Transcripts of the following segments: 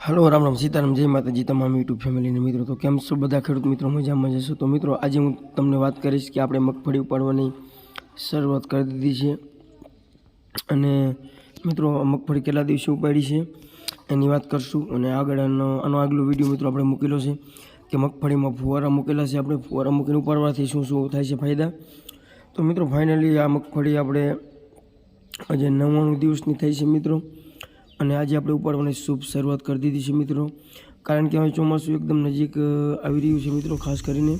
Hello, Ram Ram, Sitaram, જય માતાજી તમામ યુટ્યુબ ફેમિલીને મિત્રો. તો કેમ છો બધા ખેડૂત મિત્રો? મજામાં જશો તો મિત્રો, આજે હું તમને વાત કરીશ કે આપણે મગફળી ઉપાડવાની શરૂઆત કરી દીધી છે. અને મિત્રો મગફળી કેટલા દિવસે ઉપાડી છે એની વાત કરશું. અને આગળ આનો આનો આગલો વીડિયો મિત્રો આપણે મૂકેલો છે કે મગફળીમાં ફુવારા મૂકેલા છે. આપણે ફુવારા મૂકીને ઉપાડવાથી શું શું થાય છે ફાયદા? તો મિત્રો ફાઇનલી આ મગફળી આપણે આજે નવ્વાણું દિવસની થઈ છે મિત્રો. અને આજે આપણે ઉપાડવાની શુભ શરૂઆત કરી દીધી છે મિત્રો. કારણ કે હવે ચોમાસું એકદમ નજીક આવી રહ્યું છે મિત્રો, ખાસ કરીને.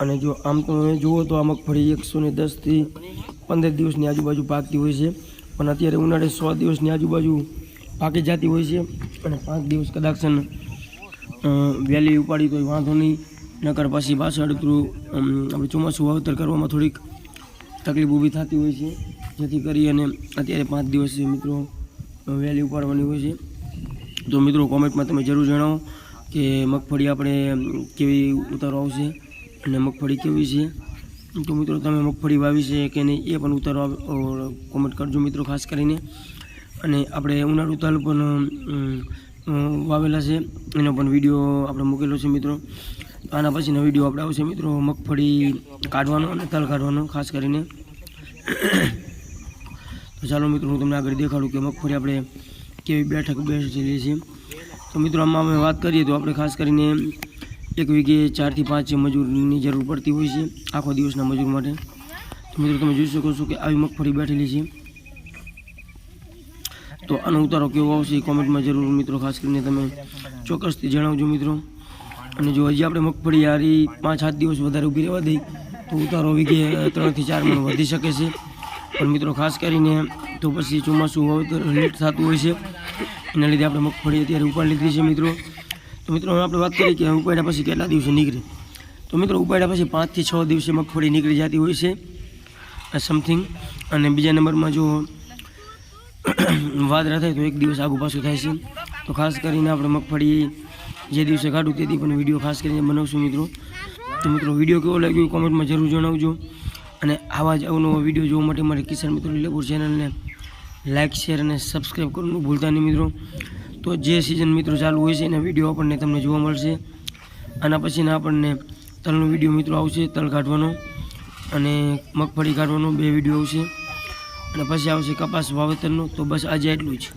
અને જો આમ તો તમે જુઓ તો આ મગફળી એકસો ને દસથી પંદર દિવસની આજુબાજુ પાકતી હોય છે. પણ અત્યારે ઉનાળે સો દિવસની આજુબાજુ પાકી જતી હોય છે. અને પાંચ દિવસ કદાચ વહેલી ઉપાડી તો વાંધો નહીં. નકર પછી પાછળ આપણે ચોમાસું વાવેતર કરવામાં થોડીક તકલીફ ઊભી થતી હોય છે. જેથી કરી અને અત્યારે પાંચ દિવસ મિત્રો. વહેલી ઉપાડવાની હોય છે. તો મિત્રો કોમેન્ટમાં તમે જરૂર જણાવો કે મગફળી આપણે કેવી ઉતારો આવશે અને મગફળી કેવી છે. તો મિત્રો તમે મગફળી વાવી છે કે નહીં એ પણ ઉતારો કોમેન્ટ કરજો મિત્રો ખાસ કરીને. અને આપણે ઉનાળુ તલ પણ વાવેલા છે. એનો પણ વીડિયો આપણે મૂકેલો છે મિત્રો. આના પછીનો વીડિયો આપણે આવશે મિત્રો મગફળી કાઢવાનો અને તલ કાઢવાનો ખાસ કરીને. ચાલો મિત્રો, હું તમને આગળ દેખાડું કે મગફળી આપણે કેવી બેઠક બેસેલી છે. તો મિત્રો, આમાં અમે વાત કરીએ તો આપણે ખાસ કરીને એક વીઘે ચારથી પાંચ મજૂરની જરૂર પડતી હોય છે આખો દિવસના મજૂર માટે. તો મિત્રો, તમે જોઈ શકો છો કે આવી મગફળી બેઠેલી છે. તો આનો ઉતારો કેવો આવશે કોમેન્ટમાં જરૂર મિત્રો ખાસ કરીને તમે ચોક્કસથી જણાવજો મિત્રો. અને જો હજી આપણે મગફળી હારી પાંચ સાત દિવસ વધારે ઊભી રહેવા દઈ, તો ઉતારો વીઘે ત્રણથી ચાર મણ વધી શકે છે. પણ મિત્રો, ખાસ કરીને તો પછી ચોમાસું વાવેતર લેટ થતું હોય છે. એના લીધે આપણે મગફળી અત્યારે ઉપાડી લીધી છે મિત્રો. તો મિત્રો, હવે આપણે વાત કરીએ કે ઉપાડ્યા પછી કેટલા દિવસે નીકળે. તો મિત્રો, ઉપાડ્યા પછી પાંચથી છ દિવસે મગફળી નીકળી જતી હોય છે. સમથિંગ અને બીજા નંબરમાં જો વાદરા થાય તો એક દિવસ આગુ પાછું થાય છે. તો ખાસ કરીને આપણે મગફળી જે દિવસે કાઢું તેથી પણ વીડિયો ખાસ કરીને બનાવશું મિત્રો. તો મિત્રો, વીડિયો કેવો લાગ્યો કોમેન્ટમાં જરૂર જણાવજો. અને આવા જ અવનવો વીડિયો જોવા માટે મારી કિસાન મિત્રો લેપુર ચેનલને લાઇક શેર અને સબસ્ક્રાઈબ કરવાનું ભૂલતા નહીં મિત્રો. તો જે સિઝન મિત્રો ચાલુ હોય છે, એના વીડિયો આપણને તમને જોવા મળશે. આના પછીના આપણને તલનો વીડિયો મિત્રો આવશે, તલ કાઢવાનો અને મગફળી કાઢવાનો બે વીડિયો આવશે. અને પછી આવશે કપાસ વાવેતરનો. તો બસ આજે એટલું જ.